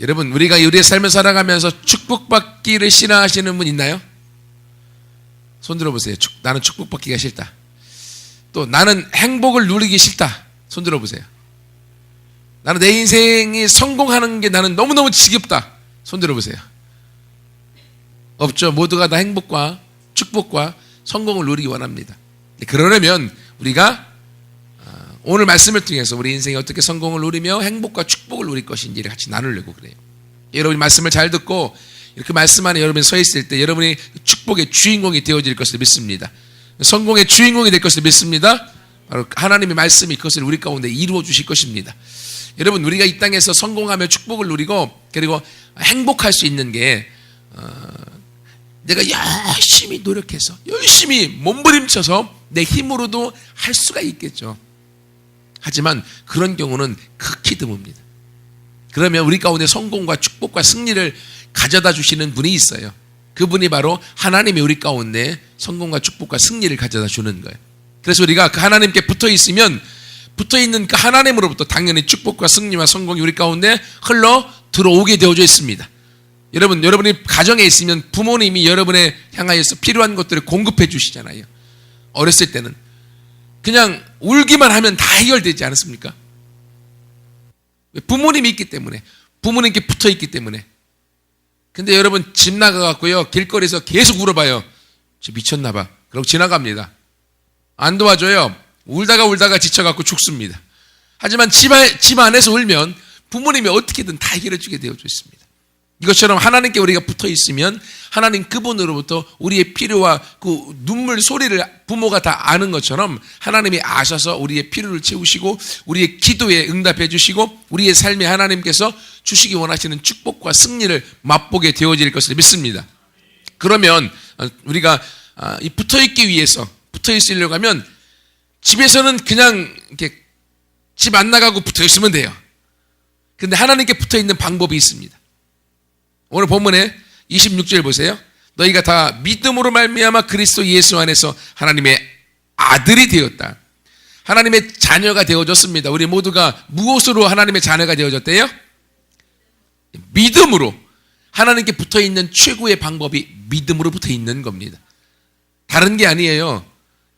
여러분 우리가 우리의 삶을 살아가면서 축복받기를 싫어하시는 분 있나요? 손 들어보세요. 축- 나는 축복받기가 싫다. 또 나는 행복을 누리기 싫다. 손 들어보세요. 나는 내 인생이 성공하는 게 나는 너무너무 지겹다. 손 들어보세요. 없죠. 모두가 다 행복과 축복과 성공을 누리기 원합니다. 그러려면 우리가 어, 오늘 말씀을 통해서 우리 인생이 어떻게 성공을 누리며 행복과 축복을 누릴 것인지를 같이 나누려고 그래요. 여러분이 말씀을 잘 듣고 이렇게 말씀 안에 여러분이 서 있을 때 여러분이 축복의 주인공이 되어질 것을 믿습니다. 성공의 주인공이 될 것을 믿습니다. 바로 하나님의 말씀이 그것을 우리 가운데 이루어 주실 것입니다. 여러분 우리가 이 땅에서 성공하며 축복을 누리고 그리고 행복할 수 있는 게 어, 내가 열심히 노력해서 열심히 몸부림쳐서 내 힘으로도 할 수가 있겠죠. 하지만 그런 경우는 극히 드뭅니다. 그러면 우리 가운데 성공과 축복과 승리를 가져다 주시는 분이 있어요. 그분이 바로 하나님이 우리 가운데 성공과 축복과 승리를 가져다 주는 거예요. 그래서 우리가 그 하나님께 붙어 있으면 붙어 있는 그 하나님으로부터 당연히 축복과 승리와 성공이 우리 가운데 흘러 들어오게 되어져 있습니다. 여러분, 여러분이 가정에 있으면 부모님이 여러분에 향하여서 필요한 것들을 공급해 주시잖아요. 어렸을 때는 그냥 울기만 하면 다 해결되지 않았습니까? 부모님이 있기 때문에 부모님께 붙어 있기 때문에. 근데 여러분 집 나가 갖고요 길거리에서 계속 울어봐요 저 미쳤나 봐. 그러고 지나갑니다. 안 도와줘요. 울다가 울다가 지쳐갖고 죽습니다. 하지만 집, 안- 집 안에서 울면 부모님이 어떻게든 다 해결해주게 되어져 있습니다 이것처럼 하나님께 우리가 붙어 있으면 하나님 그분으로부터 우리의 필요와 그 눈물 소리를 부모가 다 아는 것처럼 하나님이 아셔서 우리의 필요를 채우시고 우리의 기도에 응답해 주시고 우리의 삶에 하나님께서 주시기 원하시는 축복과 승리를 맛보게 되어질 것을 믿습니다. 그러면 어, 우리가 아, 이 붙어 있기 위해서 붙어 있으려고 하면 집에서는 그냥 이렇게 집 안 나가고 붙어 있으면 돼요. 근데 하나님께 붙어 있는 방법이 있습니다. 오늘 본문에 26절 보세요. 너희가 다 믿음으로 말미암아 그리스도 예수 안에서 하나님의 아들이 되었다. 하나님의 자녀가 되어졌습니다. 우리 모두가 무엇으로 하나님의 자녀가 되어졌대요? 믿음으로 하나님께 붙어 있는 최고의 방법이 믿음으로 붙어 있는 겁니다. 다른 게 아니에요.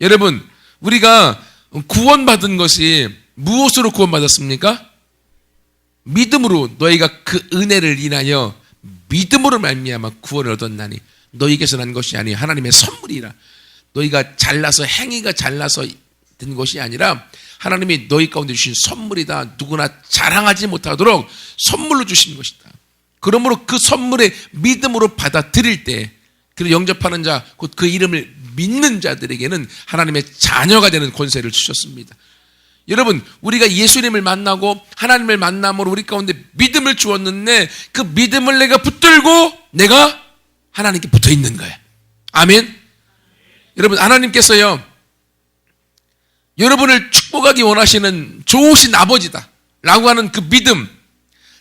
여러분, 우리가 구원받은 것이 무엇으로 구원받았습니까? 믿음으로 너희가 그 은혜를 인하여 믿음으로 말미암아 구원을 얻었나니 너희에게서 난 것이 아니 하나님의 선물이라. 너희가 잘나서 행위가 잘나서 된 것이 아니라 하나님이 너희 가운데 주신 선물이다. 누구나 자랑하지 못하도록 선물로 주신 것이다. 그러므로 그 선물의 믿음으로 받아들일 때 그를 영접하는 자 곧 그 이름을 믿는 자들에게는 하나님의 자녀가 되는 권세를 주셨습니다 여러분, 우리가 예수님을 만나고 하나님을 만남으로 우리 가운데 믿음을 주었는데 그 믿음을 내가 붙들고 내가 하나님께 붙어 있는 거예요. 아멘. 여러분, 하나님께서요, 여러분을 축복하기 원하시는 좋으신 아버지다. 라고 하는 그 믿음,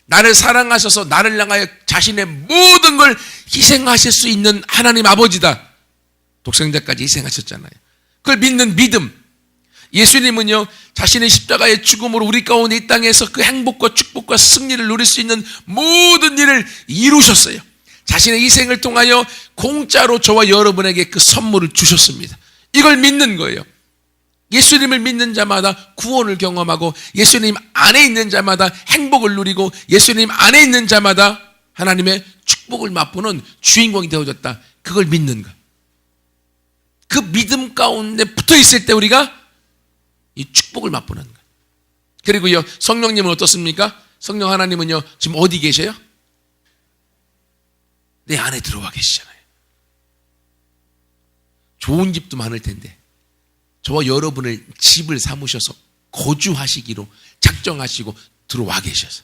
나를 사랑하셔서 나를 향하여 자신의 모든 걸 희생하실 수 있는 하나님 아버지다. 독생자까지 희생하셨잖아요. 그걸 믿는 믿음. 예수님은요, 자신의 십자가의 죽음으로 우리 가운데 이 땅에서 그 행복과 축복과 승리를 누릴 수 있는 모든 일을 이루셨어요. 자신의 희생을 통하여 공짜로 저와 여러분에게 그 선물을 주셨습니다. 이걸 믿는 거예요. 예수님을 믿는 자마다 구원을 경험하고 예수님 안에 있는 자마다 행복을 누리고 예수님 안에 있는 자마다 하나님의 축복을 맛보는 주인공이 되어졌다. 그걸 믿는 거. 그 믿음 가운데 붙어 있을 때 우리가 이 축복을 맛보는 거예요. 그리고요, 성령님은 어떻습니까? 성령 하나님은요, 지금 어디 계셔요? 내 안에 들어와 계시잖아요. 좋은 집도 많을 텐데, 저와 여러분을 집을 삼으셔서 거주하시기로 작정하시고 들어와 계셔서,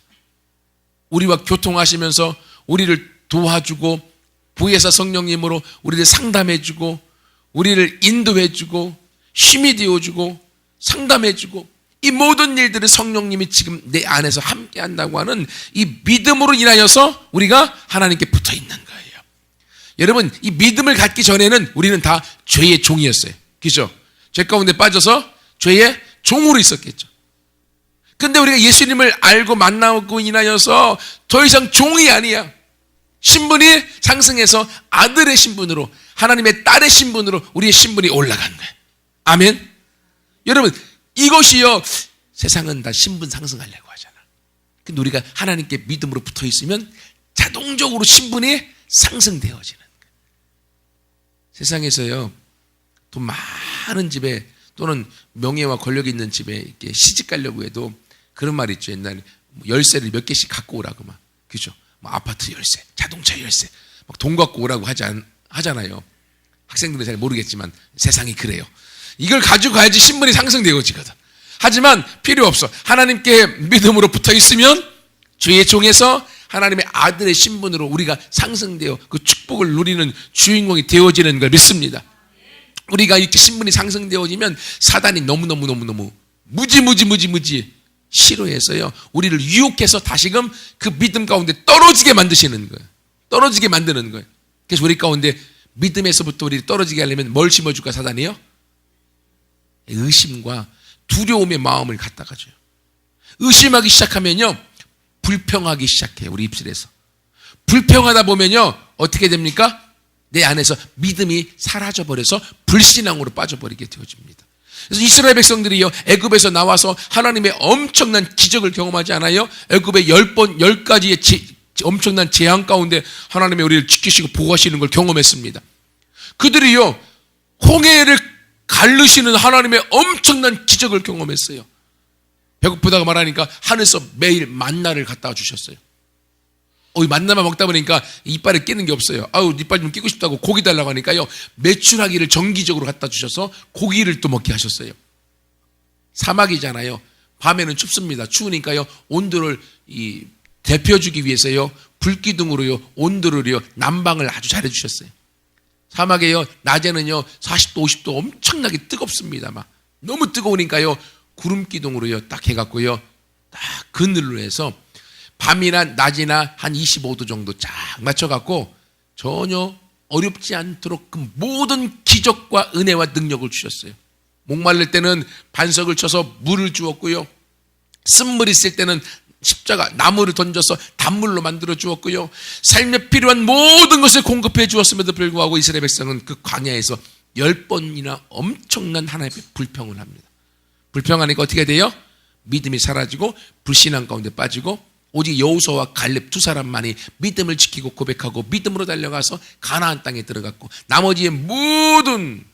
우리와 교통하시면서 우리를 도와주고, 부에서 성령님으로 우리를 상담해주고, 우리를 인도해주고, 힘이 되어주고, 상담해주고 이 모든 일들을 성령님이 지금 내 안에서 함께 한다고 하는 이 믿음으로 인하여서 우리가 하나님께 붙어 있는 거예요. 여러분, 이 믿음을 갖기 전에는 우리는 다 죄의 종이었어요. 그죠? 죄 가운데 빠져서 죄의 종으로 있었겠죠. 근데 우리가 예수님을 알고 만나고 인하여서 더 이상 종이 아니야. 신분이 상승해서 아들의 신분으로 하나님의 딸의 신분으로 우리의 신분이 올라간 거예요. 아멘. 여러분 이것이요 세상은 다 신분 상승하려고 하잖아. 근데 우리가 하나님께 믿음으로 붙어 있으면 자동적으로 신분이 상승되어지는. 세상에서요 돈 많은 집에 또는 명예와 권력이 있는 집에 이렇게 시집 가려고 해도 그런 말 있죠 옛날에 뭐 열쇠를 몇 개씩 갖고 오라고 막 그죠? 뭐 아파트 열쇠, 자동차 열쇠, 막 돈 갖고 오라고 하지 않, 하잖아요. 학생들은 잘 모르겠지만 세상이 그래요. 이걸 가지고 가야지 신분이 상승되어지거든. 하지만 필요 없어. 하나님께 믿음으로 붙어 있으면 주의 종에서 하나님의 아들의 신분으로 우리가 상승되어 그 축복을 누리는 주인공이 되어지는 걸 믿습니다. 우리가 이렇게 신분이 상승되어지면 사단이 너무너무너무너무 무지무지 무지무지 싫어해서요. 우리를 유혹해서 다시금 그 믿음 가운데 떨어지게 만드시는 거예요. 떨어지게 만드는 거예요. 그래서 우리 가운데 믿음에서부터 우리를 떨어지게 하려면 뭘 심어줄까 사단이요? 의심과 두려움의 마음을 갖다가 줘요. 의심하기 시작하면요. 불평하기 시작해요. 우리 입술에서. 불평하다 보면요. 어떻게 됩니까? 내 안에서 믿음이 사라져 버려서 불신앙으로 빠져버리게 되어집니다. 그래서 이스라엘 백성들이요 애굽에서 나와서 하나님의 엄청난 기적을 경험하지 않아요? 애굽의 열 번, 열 가지의 제, 엄청난 재앙 가운데 하나님의 우리를 지키시고 보호하시는 걸 경험했습니다. 그들이요 홍해를 갈르시는 하나님의 엄청난 기적을 경험했어요. 배고프다고 말하니까 하늘에서 매일 만나를 갖다가 주셨어요. 어, 만나만 먹다 보니까 이빨에 끼는 게 없어요. 아우, 이빨 좀 끼고 싶다고 고기 달라고 하니까요. 매출하기를 정기적으로 갖다 주셔서 고기를 또 먹게 하셨어요. 사막이잖아요. 밤에는 춥습니다. 추우니까요. 온도를 이 대표주기 위해서요. 불기둥으로요. 온도를요. 난방을 아주 잘해 주셨어요. 사막에요. 낮에는요. 40도, 50도 엄청나게 뜨겁습니다. 막 너무 뜨거우니까요. 구름 기둥으로요. 딱 해갖고요. 딱 그늘로 해서 밤이나 낮이나 한 25도 정도 쫙 맞춰갖고 전혀 어렵지 않도록 그 모든 기적과 은혜와 능력을 주셨어요. 목말릴 때는 반석을 쳐서 물을 주었고요. 쓴물 있을 때는 십자가 나무를 던져서 단물로 만들어 주었고요. 삶에 필요한 모든 것을 공급해 주었음에도 불구하고 이스라엘 백성은 그 광야에서 열 번이나 엄청난 하나님의 불평을 합니다. 불평하니까 어떻게 돼요? 믿음이 사라지고 불신앙 가운데 빠지고 오직 여호수아와 갈렙 두 사람만이 믿음을 지키고 고백하고 믿음으로 달려가서 가나안 땅에 들어갔고 나머지의 모든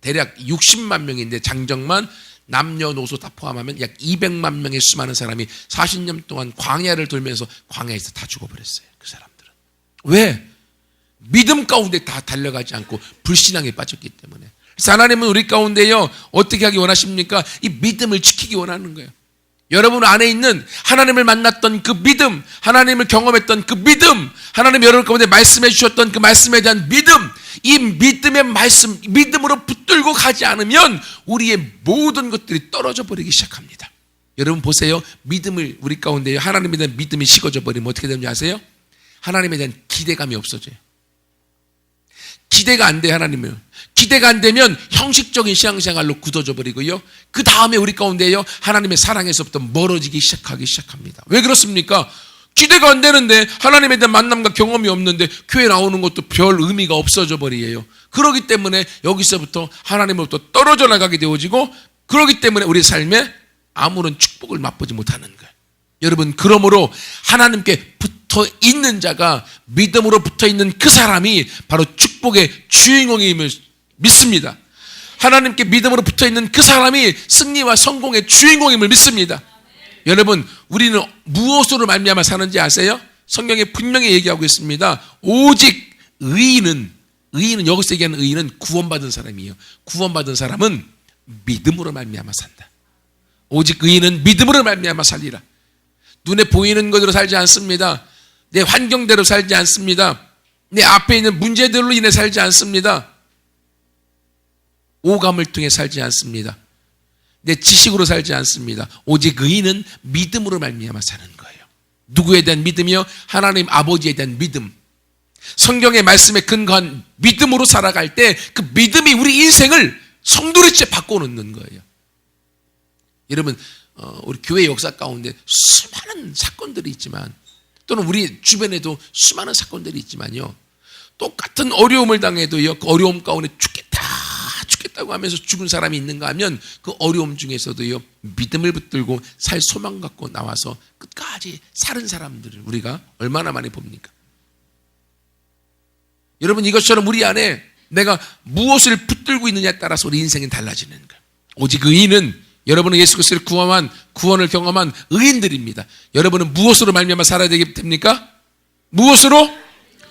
대략 60만 명인데 장정만 남녀노소 다 포함하면 약 200만 명의 수많은 사람이 40년 동안 광야를 돌면서 광야에서 다 죽어버렸어요. 그 사람들은. 왜? 믿음 가운데 다 달려가지 않고 불신앙에 빠졌기 때문에. 하나님은 우리 가운데요, 어떻게 하기 원하십니까? 이 믿음을 지키기 원하는 거예요. 여러분 안에 있는 하나님을 만났던 그 믿음, 하나님을 경험했던 그 믿음, 하나님 여러분 가운데 말씀해 주셨던 그 말씀에 대한 믿음, 이 믿음의 말씀, 믿음으로 붙들고 가지 않으면 우리의 모든 것들이 떨어져 버리기 시작합니다. 여러분 보세요. 믿음을 우리 가운데 하나님에 대한 믿음이 식어져 버리면 어떻게 되는지 아세요? 하나님에 대한 기대감이 없어져요. 기대가 안 돼, 하나님을. 기대가 안 되면 형식적인 신앙생활로 굳어져 버리고요. 그 다음에 우리 가운데요, 하나님의 사랑에서부터 멀어지기 시작하기 시작합니다. 왜 그렇습니까? 기대가 안 되는데, 하나님에 대한 만남과 경험이 없는데, 교회 나오는 것도 별 의미가 없어져 버리에요. 그러기 때문에 여기서부터 하나님으로부터 떨어져 나가게 되어지고, 그러기 때문에 우리 삶에 아무런 축복을 맛보지 못하는 거예요. 여러분, 그러므로 하나님께 붙어 있는 자가 믿음으로 붙어 있는 그 사람이 바로 축 복의 주인공임을 믿습니다. 하나님께 믿음으로 붙어 있는 그 사람이 승리와 성공의 주인공임을 믿습니다. 여러분, 우리는 무엇으로 말미암아 사는지 아세요? 성경에 분명히 얘기하고 있습니다. 오직 의인은 의인은 여기서 얘기하는 의인은 구원받은 사람이에요. 구원받은 사람은 믿음으로 말미암아 산다. 오직 의인은 믿음으로 말미암아 살리라. 눈에 보이는 것으로 살지 않습니다. 내 환경대로 살지 않습니다. 내 앞에 있는 문제들로 인해 살지 않습니다. 오감을 통해 살지 않습니다. 내 지식으로 살지 않습니다. 오직 의인은 믿음으로 말미암아 사는 거예요. 누구에 대한 믿음이요? 하나님 아버지에 대한 믿음. 성경의 말씀에 근거한 믿음으로 살아갈 때 그 믿음이 우리 인생을 성도리째 바꿔놓는 거예요. 여러분 어, 우리 교회 역사 가운데 수많은 사건들이 있지만 또는 우리 주변에도 수많은 사건들이 있지만요. 똑같은 어려움을 당해도요. 그 어려움 가운데 죽겠다, 죽겠다고 하면서 죽은 사람이 있는가 하면 그 어려움 중에서도요. 믿음을 붙들고 살 소망 갖고 나와서 끝까지 사는 사람들을 우리가 얼마나 많이 봅니까? 여러분 이것처럼 우리 안에 내가 무엇을 붙들고 있느냐에 따라서 우리 인생이 달라지는 거예요. 오직 의인은 여러분은 예수 그리스도를 구원한 구원을 경험한 의인들입니다. 여러분은 무엇으로 말미암아 살아야 됩니까? 무엇으로?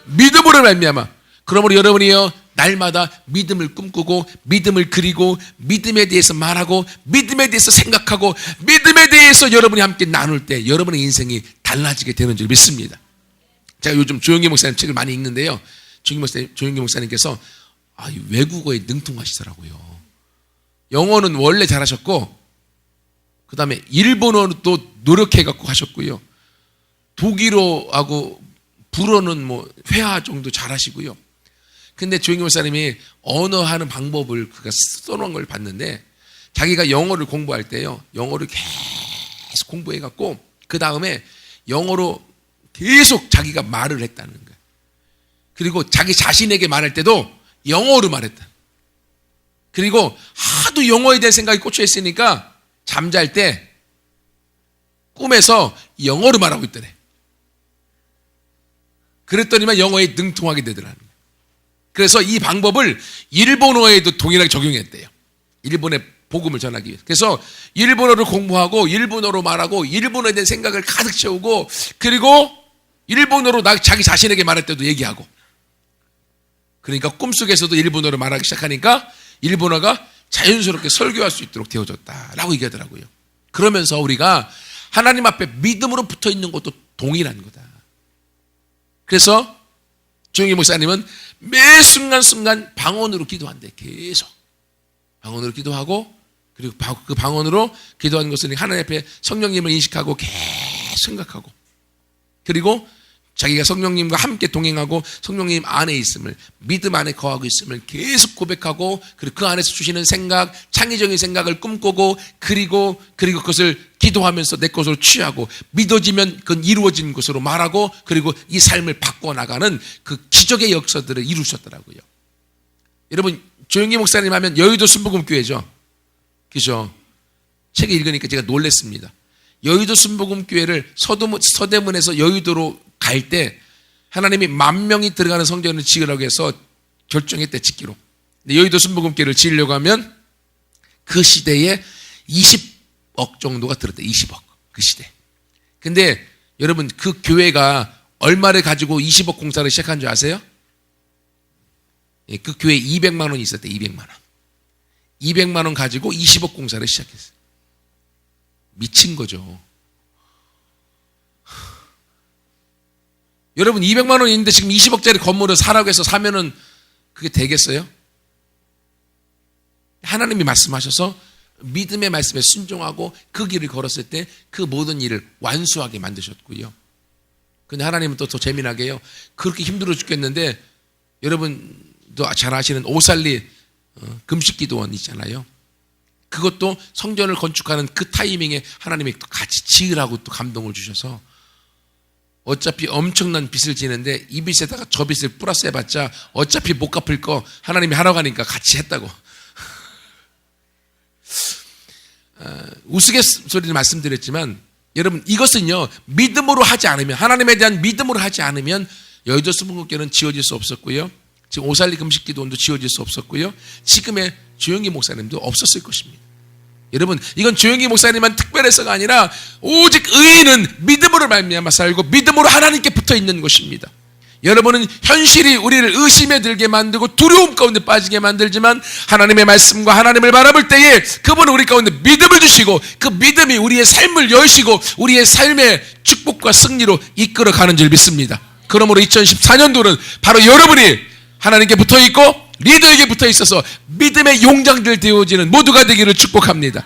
믿음으로 말미암아. 그러므로 여러분이요 날마다 믿음을 꿈꾸고 믿음을 그리고 믿음에 대해서 말하고 믿음에 대해서 생각하고 믿음에 대해서 여러분이 함께 나눌 때 여러분의 인생이 달라지게 되는 줄 믿습니다. 제가 요즘 조영기 목사님 책을 많이 읽는데요. 조영기 목사님, 조영기 목사님께서 아, 이 외국어에 능통하시더라고요. 영어는 원래 잘하셨고, 그 다음에 일본어도 노력해갖고 하셨고요. 독일어하고 불어는 뭐 회화 정도 잘하시고요. 근데 조영기 목사님이 언어 하는 방법을 그가 써놓은 걸 봤는데, 자기가 영어를 공부할 때요, 영어를 계속 공부해갖고, 그 다음에 영어로 계속 자기가 말을 했다는 거예요. 그리고 자기 자신에게 말할 때도 영어로 말했다. 그리고 하도 영어에 대한 생각이 꽂혀 있으니까 잠잘 때 꿈에서 영어로 말하고 있더래. 그랬더니만 영어에 능통하게 되더라는 거예요. 그래서 이 방법을 일본어에도 동일하게 적용했대요. 일본의 복음을 전하기 위해서. 그래서 일본어를 공부하고 일본어로 말하고 일본어에 대한 생각을 가득 채우고 그리고 일본어로 나 자기 자신에게 말할 때도 얘기하고 그러니까 꿈속에서도 일본어로 말하기 시작하니까 일본어가 자연스럽게 설교할 수 있도록 되어졌다라고 얘기하더라고요. 그러면서 우리가 하나님 앞에 믿음으로 붙어 있는 것도 동일한 거다. 그래서 조영희 목사님은 매 순간순간 방언으로 기도한대. 계속. 방언으로 기도하고 그리고 그 방언으로 기도하는 것은 하나님 앞에 성령님을 인식하고 계속 생각하고 그리고 자기가 성령님과 함께 동행하고 성령님 안에 있음을 믿음 안에 거하고 있음을 계속 고백하고 그리고 그 안에서 주시는 생각 창의적인 생각을 꿈꾸고 그리고 그리고 그것을 기도하면서 내 것으로 취하고 믿어지면 그건 이루어진 것으로 말하고 그리고 이 삶을 바꿔 나가는 그 기적의 역사들을 이루셨더라고요. 여러분 조영기 목사님 하면 여의도 순복음교회죠. 그죠? 책을 읽으니까 제가 놀랬습니다. 여의도 순복음교회를 서대문, 서대문에서 여의도로 갈 때 하나님이 만 명이 들어가는 성전을 지으라고 해서 결정했대 짓기로. 여의도 순복음교회를 지으려고 하면 그 시대에 20억 정도가 들었대. 20억. 그 시대. 근데 여러분 그 교회가 얼마를 가지고 20억 공사를 시작한 줄 아세요? 예, 그 교회에 200만 원이 있었대. 200만 원. 200만 원 가지고 20억 공사를 시작했어요. 미친 거죠. 여러분 200만 원 있는데 지금 20억짜리 건물을 사라고 해서 사면은 그게 되겠어요? 하나님이 말씀하셔서 믿음의 말씀에 순종하고 그 길을 걸었을 때 그 모든 일을 완수하게 만드셨고요. 근데 하나님은 또 더 재미나게요. 그렇게 힘들어 죽겠는데 여러분도 잘 아시는 오살리 어, 금식 기도원 있잖아요. 그것도 성전을 건축하는 그 타이밍에 하나님이 또 같이 지으라고 또 감동을 주셔서 어차피 엄청난 빚을 지는데 이 빚에다가 저 빚을 플러스 해봤자 어차피 못 갚을 거 하나님이 하라고 하니까 같이 했다고. 어, 우스갯소리를 말씀드렸지만 여러분 이것은요 믿음으로 하지 않으면 하나님에 대한 믿음으로 하지 않으면 여의도 수분국교는 지어질 수 없었고요. 지금 오살리 금식기도원도 지어질 수 없었고요. 지금의 조영기 목사님도 없었을 것입니다. 여러분 이건 조영기 목사님만 특별해서가 아니라 오직 의인은 믿음으로 말미암아 살고 믿음으로 하나님께 붙어 있는 것입니다. 여러분은 현실이 우리를 의심에 들게 만들고 두려움 가운데 빠지게 만들지만 하나님의 말씀과 하나님을 바라볼 때에 그분은 우리 가운데 믿음을 주시고 그 믿음이 우리의 삶을 여시고 우리의 삶의 축복과 승리로 이끌어 가는 줄 믿습니다. 그러므로 2014년도는 바로 여러분이 하나님께 붙어 있고 리더에게 붙어 있어서 믿음의 용장들 되어지는 모두가 되기를 축복합니다.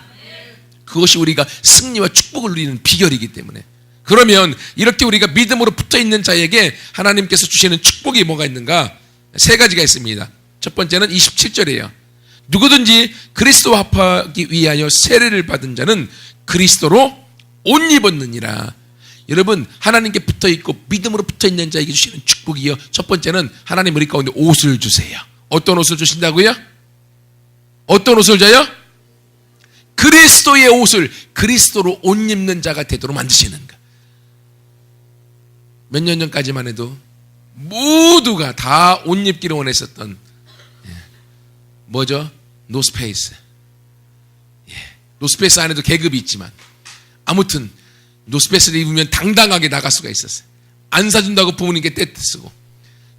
그것이 우리가 승리와 축복을 누리는 비결이기 때문에. 그러면 이렇게 우리가 믿음으로 붙어 있는 자에게 하나님께서 주시는 축복이 뭐가 있는가? 세 가지가 있습니다. 첫 번째는 27절이에요. 누구든지 그리스도와 합하기 위하여 세례를 받은 자는 그리스도로 옷 입었느니라. 여러분 하나님께 붙어 있고 믿음으로 붙어 있는 자에게 주시는 축복이요. 첫 번째는 하나님 우리 가운데 옷을 주세요. 어떤 옷을 주신다고요? 어떤 옷을 줘요? 그리스도의 옷을 그리스도로 옷 입는 자가 되도록 만드시는 것. 몇년 전까지만 해도 모두가 다 옷 입기를 원했었던 예. 뭐죠? 노스페이스. 예. 노스페이스 안에도 계급이 있지만 아무튼 노스페이스를 입으면 당당하게 나갈 수가 있었어요. 안 사준다고 부모님께 떼 쓰고.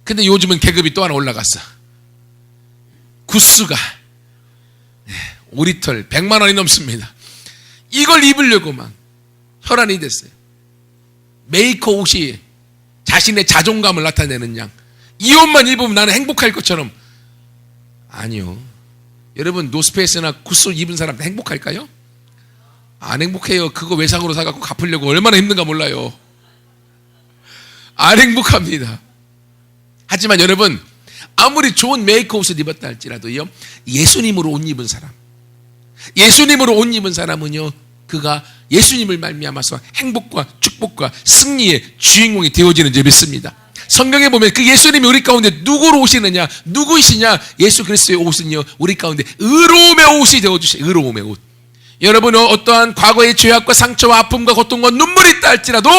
근데 요즘은 계급이 또 하나 올라갔어. 구스가 예. 오리털 100만 원이 넘습니다. 이걸 입으려고 막 혈안이 됐어요. 메이커 옷이 자신의 자존감을 나타내는 양. 이 옷만 입으면 나는 행복할 것처럼. 아니요. 여러분, 노스페이스나 구스 입은 사람 행복할까요? 안 행복해요. 그거 외상으로 사갖고 갚으려고 얼마나 힘든가 몰라요. 안 행복합니다. 하지만 여러분, 아무리 좋은 메이커 옷을 입었다 할지라도요, 예수님으로 옷 입은 사람. 예수님으로 옷 입은 사람은요, 그가 예수님을 말미암아서 행복과 축복과 승리의 주인공이 되어지는 줄 믿습니다. 성경에 보면 그 예수님이 우리 가운데 누구로 오시느냐, 누구이시냐, 예수 그리스도의 옷은요, 우리 가운데 의로움의 옷이 되어주세요. 의로움의 옷. 여러분은 어떠한 과거의 죄악과 상처와 아픔과 고통과 눈물이 있다 할지라도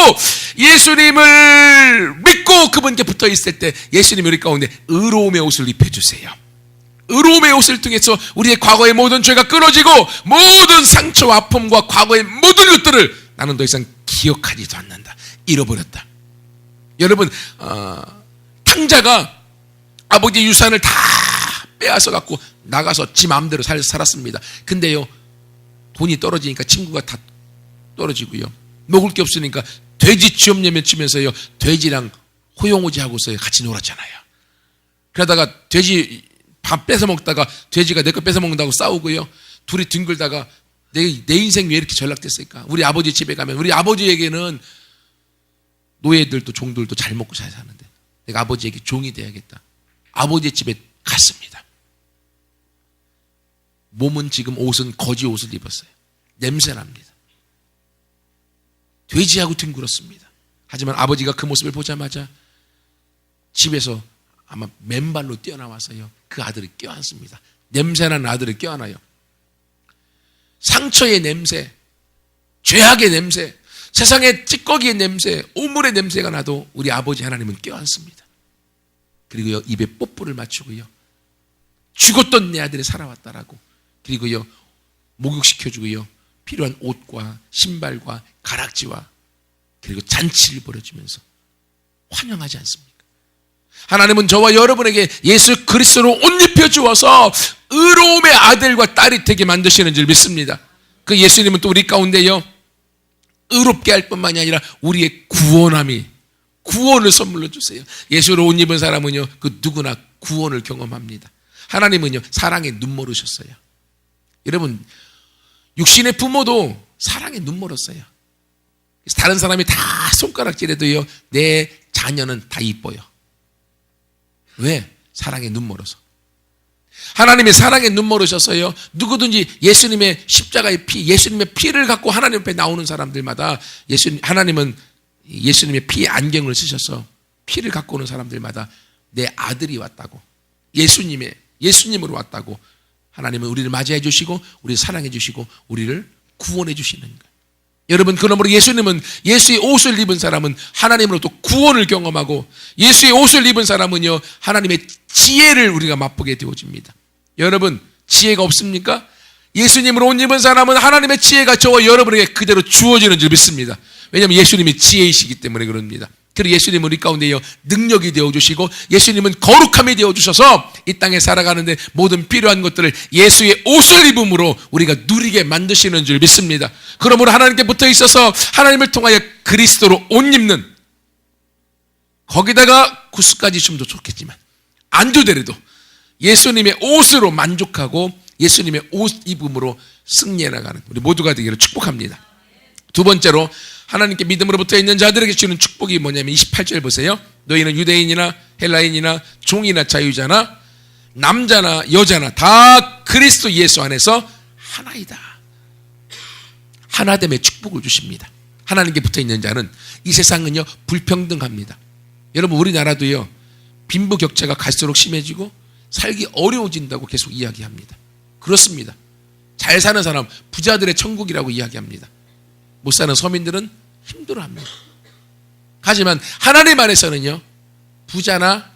예수님을 믿고 그분께 붙어 있을 때 예수님이 우리 가운데 의로움의 옷을 입혀주세요. 의로움의 옷을 통해서 우리의 과거의 모든 죄가 끊어지고 모든 상처와 아픔과 과거의 모든 것들을 나는 더 이상 기억하지도 않는다. 잃어버렸다. 여러분 어, 탕자가 아버지 유산을 다 빼앗아 갖고 나가서 지 마음대로 살, 살았습니다. 근데요 돈이 떨어지니까 친구가 다 떨어지고요. 먹을 게 없으니까 돼지 취업염에 치면서요 돼지랑 호용오지 하고서 같이 놀았잖아요. 그러다가 돼지 밥 뺏어 먹다가 돼지가 내 거 뺏어 먹는다고 싸우고요. 둘이 뒹굴다가 내, 내 인생 왜 이렇게 전락됐을까? 우리 아버지 집에 가면 우리 아버지에게는 노예들도 종들도 잘 먹고 잘 사는데 내가 아버지에게 종이 돼야겠다. 아버지 집에 갔습니다. 몸은 지금 옷은 거지 옷을 입었어요. 냄새 납니다. 돼지하고 뒹굴었습니다. 하지만 아버지가 그 모습을 보자마자 집에서 아마 맨발로 뛰어나와서요. 그 아들을 껴안습니다. 냄새나는 아들을 껴안아요. 상처의 냄새, 죄악의 냄새, 세상의 찌꺼기의 냄새, 오물의 냄새가 나도 우리 아버지 하나님은 껴안습니다. 그리고요, 입에 뽀뽀를 맞추고요. 죽었던 내 아들이 살아왔다라고. 그리고요, 목욕시켜주고요. 필요한 옷과 신발과 가락지와 그리고 잔치를 벌여주면서 환영하지 않습니까? 하나님은 저와 여러분에게 예수 그리스도로 옷 입혀 주어서 의로움의 아들과 딸이 되게 만드시는 줄 믿습니다. 그 예수님은 또 우리 가운데요. 의롭게 할 뿐만이 아니라 우리의 구원함이 구원을 선물로 주세요. 예수로 옷 입은 사람은요. 그 누구나 구원을 경험합니다. 하나님은요. 사랑에 눈 멀으셨어요. 여러분 육신의 부모도 사랑에 눈 멀었어요. 다른 사람이 다 손가락질해도요. 내 자녀는 다 이뻐요. 왜? 사랑에 눈 멀어서. 하나님의 사랑에 눈 멀으셔서요. 누구든지 예수님의 십자가의 피, 예수님의 피를 갖고 하나님 앞에 나오는 사람들마다 예수 하나님은 예수님의 피의 안경을 쓰셔서 피를 갖고 오는 사람들마다 내 아들이 왔다고. 예수님의 예수님으로 왔다고. 하나님은 우리를 맞이해 주시고 우리를 사랑해 주시고 우리를 구원해 주시는 거예요. 여러분 그러므로 예수님은 예수의 옷을 입은 사람은 하나님으로부터 구원을 경험하고 예수의 옷을 입은 사람은요 하나님의 지혜를 우리가 맛보게 되어집니다. 여러분 지혜가 없습니까? 예수님으로 옷 입은 사람은 하나님의 지혜가 저와 여러분에게 그대로 주어지는 줄 믿습니다. 왜냐하면 예수님이 지혜이시기 때문에 그럽니다. 그리고 예수님은 우리 가운데요 능력이 되어 주시고 예수님은 거룩함이 되어 주셔서 이 땅에 살아가는데 모든 필요한 것들을 예수의 옷을 입음으로 우리가 누리게 만드시는 줄 믿습니다. 그러므로 하나님께 붙어 있어서 하나님을 통하여 그리스도로 옷 입는 거기다가 구스까지 좀 더 좋겠지만 안 되더라도 예수님의 옷으로 만족하고 예수님의 옷 입음으로 승리해 나가는 우리 모두가 되기를 축복합니다. 두 번째로 하나님께 믿음으로 붙어 있는 자들에게 주는 축복이 뭐냐면 28절 보세요. 너희는 유대인이나 헬라인이나 종이나 자유자나 남자나 여자나 다 그리스도 예수 안에서 하나이다. 하나됨의 축복을 주십니다. 하나님께 붙어 있는 자는 이 세상은요 불평등합니다. 여러분 우리나라도요 빈부 격차가 갈수록 심해지고 살기 어려워진다고 계속 이야기합니다. 그렇습니다. 잘 사는 사람 부자들의 천국이라고 이야기합니다. 못 사는 서민들은 힘들어합니다. 하지만 하나님 안에서는요 부자나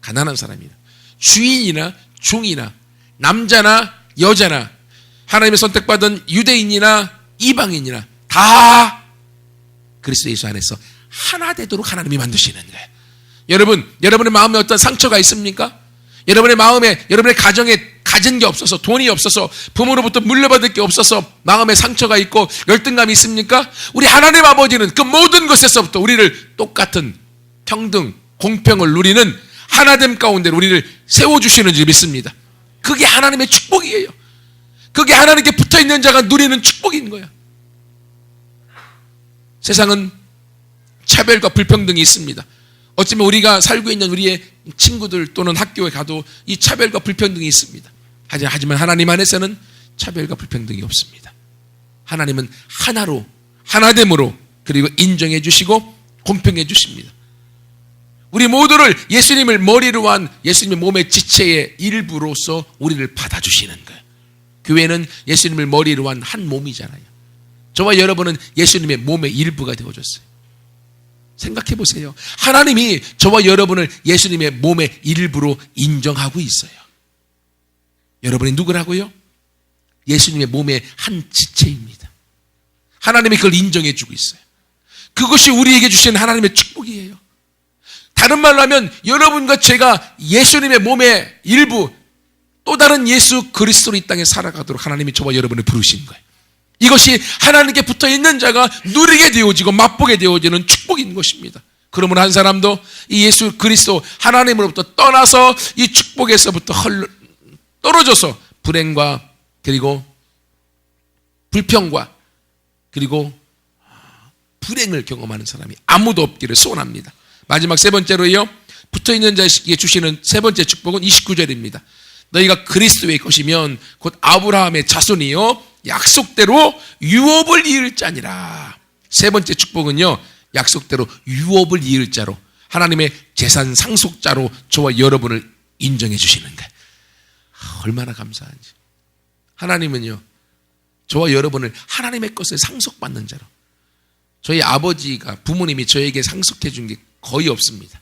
가난한 사람이나 주인이나 종이나 남자나 여자나 하나님의 선택받은 유대인이나 이방인이나 다 그리스도 예수 안에서 하나 되도록 하나님이 만드시는 거예요. 여러분, 여러분의 마음에 어떤 상처가 있습니까? 여러분의 마음에, 여러분의 가정에 가진 게 없어서, 돈이 없어서, 부모로부터 물려받을 게 없어서 마음에 상처가 있고 열등감이 있습니까? 우리 하나님 아버지는 그 모든 것에서부터 우리를 똑같은 평등, 공평을 누리는 하나됨 가운데 우리를 세워주시는 줄 믿습니다. 그게 하나님의 축복이에요. 그게 하나님께 붙어 있는 자가 누리는 축복인 거야. 세상은 차별과 불평등이 있습니다. 어쩌면 우리가 살고 있는 우리의 친구들 또는 학교에 가도 이 차별과 불평등이 있습니다. 하지만 하나님 안에서는 차별과 불평등이 없습니다. 하나님은 하나로, 하나됨으로, 그리고 인정해 주시고 공평해 주십니다. 우리 모두를 예수님을 머리로 한 예수님의 몸의 지체의 일부로서 우리를 받아주시는 거예요. 교회는 예수님을 머리로 한 한 몸이잖아요. 저와 여러분은 예수님의 몸의 일부가 되어졌어요. 생각해 보세요. 하나님이 저와 여러분을 예수님의 몸의 일부로 인정하고 있어요. 여러분이 누구라고요? 예수님의 몸의 한 지체입니다. 하나님이 그걸 인정해 주고 있어요. 그것이 우리에게 주신 하나님의 축복이에요. 다른 말로 하면 여러분과 제가 예수님의 몸의 일부 또 다른 예수 그리스도로 이 땅에 살아가도록 하나님이 저와 여러분을 부르신 거예요. 이것이 하나님께 붙어 있는 자가 누리게 되어지고 맛보게 되어지는 축복인 것입니다. 그러므로 한 사람도 이 예수 그리스도 하나님으로부터 떠나서 이 축복에서부터 헐, 떨어져서 불행과 그리고 불평과 그리고 불행을 경험하는 사람이 아무도 없기를 소원합니다. 마지막 세 번째로요. 붙어 있는 자에게 주시는 세 번째 축복은 29절입니다. 너희가 그리스도의 것이면 곧 아브라함의 자손이요 약속대로 유업을 이을 자니라. 세 번째 축복은요. 약속대로 유업을 이을 자로 하나님의 재산 상속자로 저와 여러분을 인정해 주시는 거예요. 얼마나 감사한지. 하나님은요. 저와 여러분을 하나님의 것을 상속받는 자로 저희 아버지가 부모님이 저에게 상속해 준 게 거의 없습니다.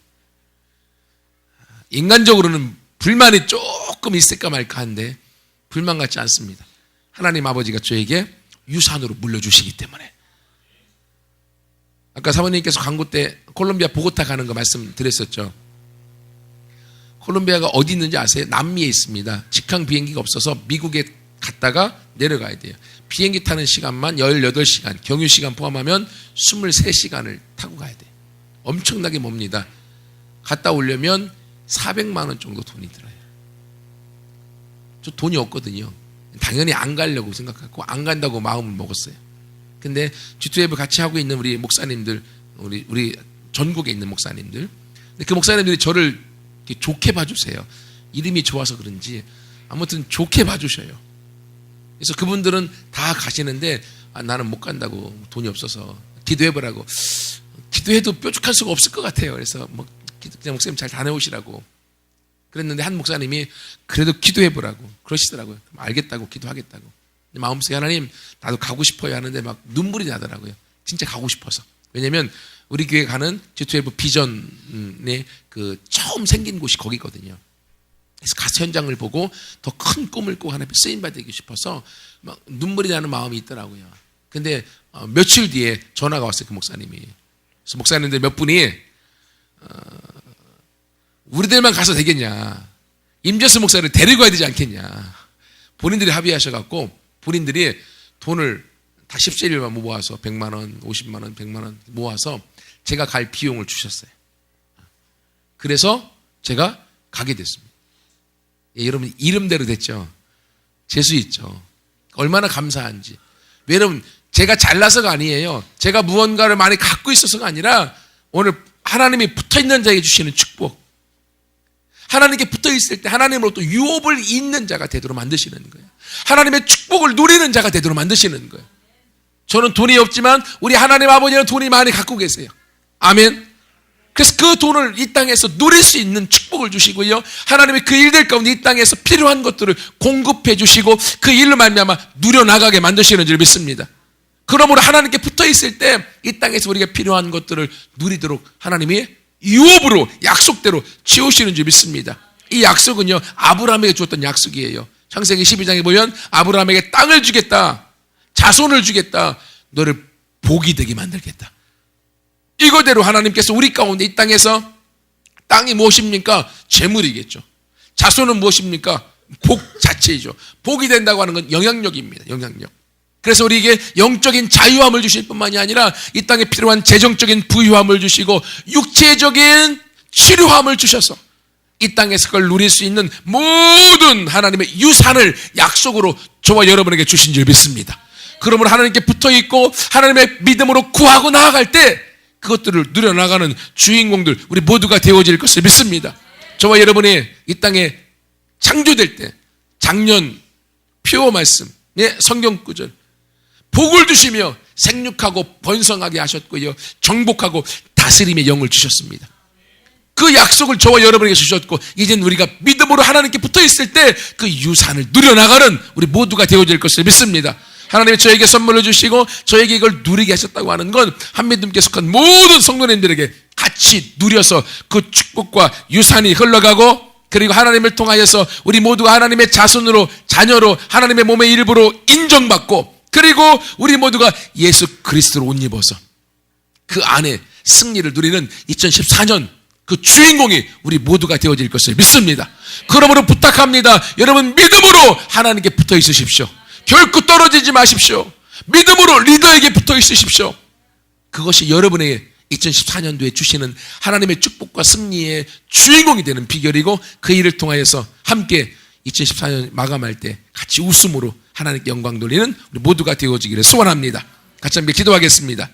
인간적으로는 불만이 조금 있을까 말까 한데 불만 같지 않습니다. 하나님 아버지가 저에게 유산으로 물려주시기 때문에. 아까 사모님께서 광고 때 콜롬비아 보고타 가는 거 말씀드렸었죠. 콜롬비아가 어디 있는지 아세요? 남미에 있습니다. 직항 비행기가 없어서 미국에 갔다가 내려가야 돼요. 비행기 타는 시간만 18시간, 경유 시간 포함하면 23시간을 타고 가야 돼요. 엄청나게 멉니다. 갔다 오려면 400만 원 정도 돈이 들어요. 저 돈이 없거든요. 당연히 안 가려고 생각하고 안 간다고 마음을 먹었어요. 근데 G2F 같이 하고 있는 우리 목사님들, 우리 우리 전국에 있는 목사님들, 그 목사님들이 저를 좋게 봐주세요. 이름이 좋아서 그런지 아무튼 좋게 봐주셔요. 그래서 그분들은 다 가시는데 아, 나는 못 간다고 돈이 없어서 기도해보라고 기도해도 뾰족할 수가 없을 것 같아요. 그래서 뭐 그냥 목사님 잘 다녀오시라고 그랬는데 한 목사님이 그래도 기도해보라고 그러시더라고요. 알겠다고 기도하겠다고. 마음속에 하나님 나도 가고 싶어요 하는데 막 눈물이 나더라고요. 진짜 가고 싶어서. 왜냐면 우리 교회 가는 G12 비전의 그 처음 생긴 곳이 거기거든요. 그래서 가서 현장을 보고 더 큰 꿈을 꾸고 하나님 쓰임 받기 싶어서 막 눈물이 나는 마음이 있더라고요. 근데 어, 며칠 뒤에 전화가 왔어요 그 목사님이. 그래서 목사님들 몇 분이 어, 우리들만 가서 되겠냐. 임재수 목사를 데리고 가야 되지 않겠냐. 본인들이 합의하셔갖고 본인들이 돈을 다 17일만 모아서 100만 원, 50만 원, 100만 원 모아서 제가 갈 비용을 주셨어요. 그래서 제가 가게 됐습니다. 예, 여러분, 이름대로 됐죠. 재수 있죠. 얼마나 감사한지. 왜 여러분, 제가 잘나서가 아니에요. 제가 무언가를 많이 갖고 있어서가 아니라 오늘 하나님이 붙어 있는 자에게 주시는 축복. 하나님께 붙어 있을 때 하나님으로부터 유업을 잇는 자가 되도록 만드시는 거예요. 하나님의 축복을 누리는 자가 되도록 만드시는 거예요. 저는 돈이 없지만 우리 하나님 아버지는 돈이 많이 갖고 계세요. 아멘. 그래서 그 돈을 이 땅에서 누릴 수 있는 축복을 주시고요. 하나님의 그 일들 가운데 이 땅에서 필요한 것들을 공급해 주시고 그 일로 말미암아 누려 나가게 만드시는 줄 믿습니다. 그러므로 하나님께 붙어 있을 때 이 땅에서 우리가 필요한 것들을 누리도록 하나님이 유업으로 약속대로 지우시는 줄 믿습니다. 이 약속은요 아브라함에게 주었던 약속이에요. 창세기 12장에 보면 아브라함에게 땅을 주겠다, 자손을 주겠다, 너를 복이 되게 만들겠다. 이거대로 하나님께서 우리 가운데 이 땅에서 땅이 무엇입니까? 재물이겠죠. 자손은 무엇입니까? 복 자체이죠. 복이 된다고 하는 건 영향력입니다. 영향력. 그래서 우리에게 영적인 자유함을 주실 뿐만이 아니라 이 땅에 필요한 재정적인 부유함을 주시고 육체적인 치료함을 주셔서 이 땅에서 그걸 누릴 수 있는 모든 하나님의 유산을 약속으로 저와 여러분에게 주신 줄 믿습니다. 그러므로 하나님께 붙어 있고 하나님의 믿음으로 구하고 나아갈 때 그것들을 누려나가는 주인공들 우리 모두가 되어질 것을 믿습니다. 저와 여러분이 이 땅에 창조될 때 작년 표어 말씀, 예, 성경 구절 복을 주시며 생육하고 번성하게 하셨고요. 정복하고 다스림의 영을 주셨습니다. 그 약속을 저와 여러분에게 주셨고 이젠 우리가 믿음으로 하나님께 붙어 있을 때 그 유산을 누려나가는 우리 모두가 되어질 것을 믿습니다. 하나님이 저에게 선물을 주시고 저에게 이걸 누리게 하셨다고 하는 건 한믿음께 속한 모든 성도님들에게 같이 누려서 그 축복과 유산이 흘러가고 그리고 하나님을 통하여서 우리 모두가 하나님의 자손으로 자녀로 하나님의 몸의 일부로 인정받고 그리고 우리 모두가 예수 그리스도로 옷 입어서 그 안에 승리를 누리는 2014년 그 주인공이 우리 모두가 되어질 것을 믿습니다. 그러므로 부탁합니다. 여러분 믿음으로 하나님께 붙어 있으십시오. 결코 떨어지지 마십시오. 믿음으로 리더에게 붙어 있으십시오. 그것이 여러분에게 2014년도에 주시는 하나님의 축복과 승리의 주인공이 되는 비결이고 그 일을 통하여서 함께 2014년 마감할 때 같이 웃음으로 하나님께 영광 돌리는 우리 모두가 되어지기를 소원합니다. 같이 함께 기도하겠습니다.